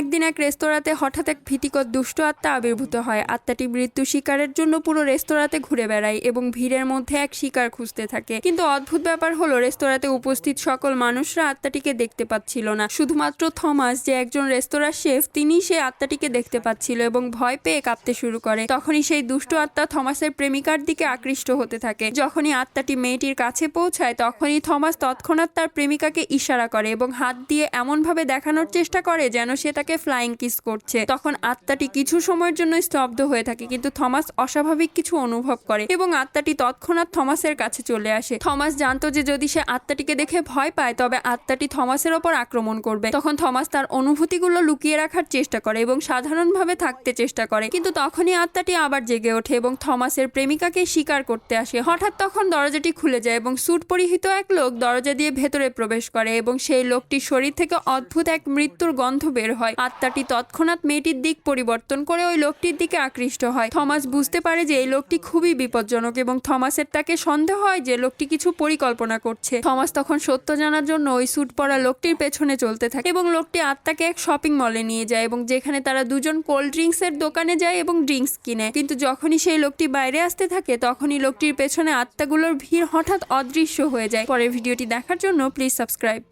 একদিন এক রেস্তোরাঁতে হঠাৎ এক ভীতিকর দুষ্ট আত্মা আবির্ভূত হয়। আত্মাটি মৃত্যু শিকারের জন্য পুরো রেস্তোরাঁতে ঘুরে বেড়ায় এবং ভিড়ের মধ্যে এক শিকার খুঁজতে থাকে। কিন্তু অদ্ভুত ব্যাপার হলো, রেস্তোরাঁতে উপস্থিত সকল মানুষরা আত্মাটিকে দেখতে পাচ্ছিল না। শুধুমাত্র থমাস, যে একজন রেস্তোরাঁর শেফ তিনি সে আত্মাটিকে দেখতে পাচ্ছিল এবং ভয় পেয়ে কাঁপতে শুরু করে। তখনই সেই দুষ্ট আত্মা থমাসের প্রেমিকার দিকে আকৃষ্ট হতে থাকে। যখনই আত্মাটি মেয়েটির কাছে পৌঁছায়, তখনই থমাস তৎক্ষণাৎ তার প্রেমিকাকে ইশারা করে এবং হাত দিয়ে এমনভাবে দেখানোর চেষ্টা করে যেন সে তাকে ফ্লাইং কিস করছে। তখন আত্মাটি কিছু সময়ের জন্য স্তব্ধ হয়ে থাকে, কিন্তু থমাস অস্বাভাবিক কিছু অনুভব করে এবং আত্মাটি তৎক্ষণাৎ থমাসের কাছে চলে আসে। থমাস জানতো যে যদি সে আত্মাটিকে দেখে ভয় পায়, তবে আত্মাটি থমাসের ওপর আক্রমণ করবে। তখন থমাস তার অনুভূতিগুলো লুকিয়ে রাখার চেষ্টা করে এবং সাধারণভাবে থাকতে চেষ্টা করে। কিন্তু তখনই আত্মাটি আবার জেগে ওঠে এবং থমাসের প্রেমিকাকে শিকার করতে আসে। হঠাৎ তখন দরজাটি খুলে যায় এবং স্যুট পরিহিত এক লোক দরজা দিয়ে ভেতরে প্রবেশ করে এবং সেই লোকটির শরীর থেকে অদ্ভুত এক মৃত্যুর গন্ধ বের হয়। আত্মাটি তৎক্ষণাৎ মেয়েটির দিক পরিবর্তন করে ওই লোকটির দিকে আকৃষ্ট হয়। থমাস বুঝতে পারে যে এই লোকটি খুবই বিপজ্জনক এবং থমাসের তাকে সন্দেহ হয় যে লোকটি কিছু পরিকল্পনা করছে। থমাস তখন সত্য জানার জন্য ওই স্যুট পরা লোকটির পেছনে চলতে থাকে এবং লোকটি আত্মাকে এক শপিং মলে নিয়ে যায় এবং যেখানে তারা দুজন কোল্ড ড্রিঙ্কস এর দোকানে যায় এবং ড্রিঙ্কস কিনে। কিন্তু যখনই সেই লোকটি বাইরে আসতে থাকে, তখনই লোকটির পেছনে আত্মাগুলোর ভিড় হঠাৎ অদৃশ্য হয়ে যায়। পরের ভিডিওটি দেখার জন্য প্লিজ সাবস্ক্রাইব